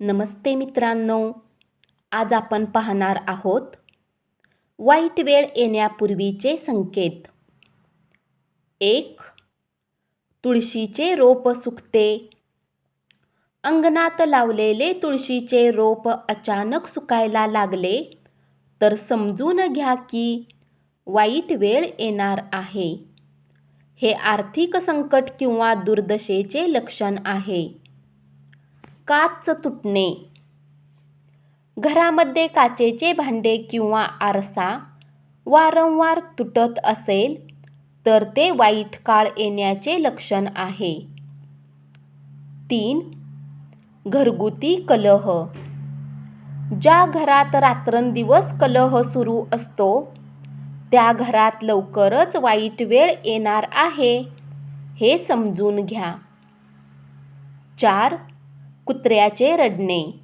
नमस्ते मित्रांनो आज आपण पाहणार आहोत वाईट वेळ येण्यापूर्वीचे संकेत. एक तुळशीचे रोप सुकते. अंगणात लावलेले तुळशीचे रोप अचानक सुकायला लागले तर समजून घ्या की वाईट वेळ येणार आहे. हे आर्थिक संकट किंवा दुर्दशेचे लक्षण आहे. काच तुटणे. घरामध्ये काचेचे भांडे किंवा आरसा वारंवार तुटत असेल तर ते वाईट काळ येण्याचे लक्षण आहे. तीन घरगुती कलह. ज्या घरात रात्रंदिवस कलह सुरू असतो त्या घरात लवकरच वाईट वेळ येणार आहे हे समजून घ्या. चार कुत्र्याचे रडणे.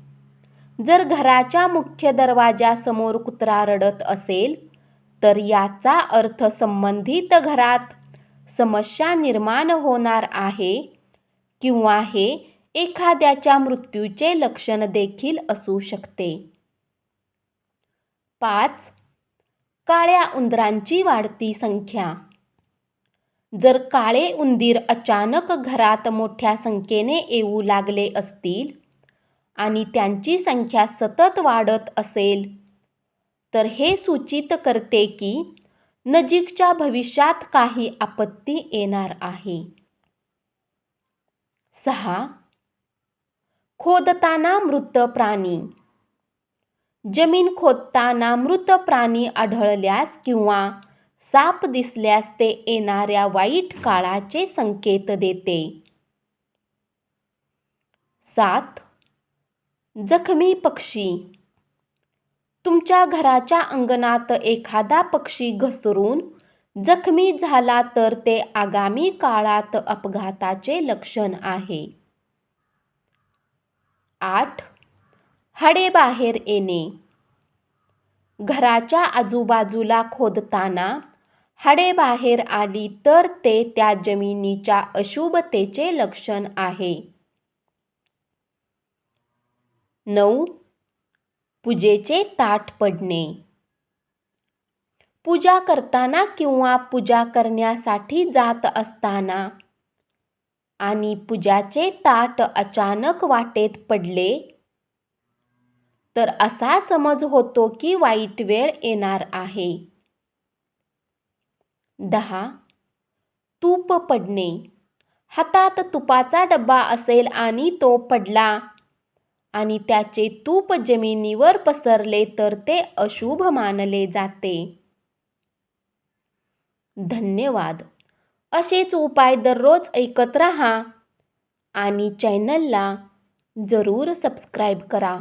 जर घराच्या मुख्य दरवाजासमोर कुत्रा रडत असेल तर याचा अर्थ संबंधित घरात समस्या निर्माण होणार आहे किंवा हे एखाद्याच्या मृत्यूचे लक्षण देखील असू शकते. पाच. काळ्या उंदरांची वाढती संख्या. जर काळे उंदीर अचानक घरात मोठ्या संख्येने येऊ लागले असतील आणि त्यांची संख्या सतत वाढत असेल तर हे सूचित करते की नजीकच्या भविष्यात काही आपत्ती येणार आहे. सहा. खोदताना मृत प्राणी. जमीन खोदताना मृत प्राणी आढळल्यास किंवा साप दिसल्यास ते येणाऱ्या वाईट काळाचे संकेत देते. सात. जखमी पक्षी. तुमच्या घराच्या अंगणात एखादा पक्षी घसरून जखमी झाला तर ते आगामी काळात अपघाताचे लक्षण आहे. आठ. हाडे बाहेर येणे. घराच्या आजूबाजूला खोदताना हाडे बाहेर आली तर ते त्या जमिनीच्या अशुभतेचे लक्षण आहे. नऊ. पूजेचे ताट पडणे. पूजा करताना किंवा पूजा करण्यासाठी जात असताना आणि पूजाचे ताट अचानक वाटेत पडले तर असा समज होतो की वाईट वेळ येणार आहे. दहा. तूप पडणे. हातात तुपाचा डब्बा असेल आणि तो पडला. आणि त्याचे तूप जमिनीवर पसरले तर ते अशुभ मानले जाते. धन्यवाद. असेच उपाय दररोज ऐकत रहा आणि चॅनलला जरूर सबस्क्राईब करा.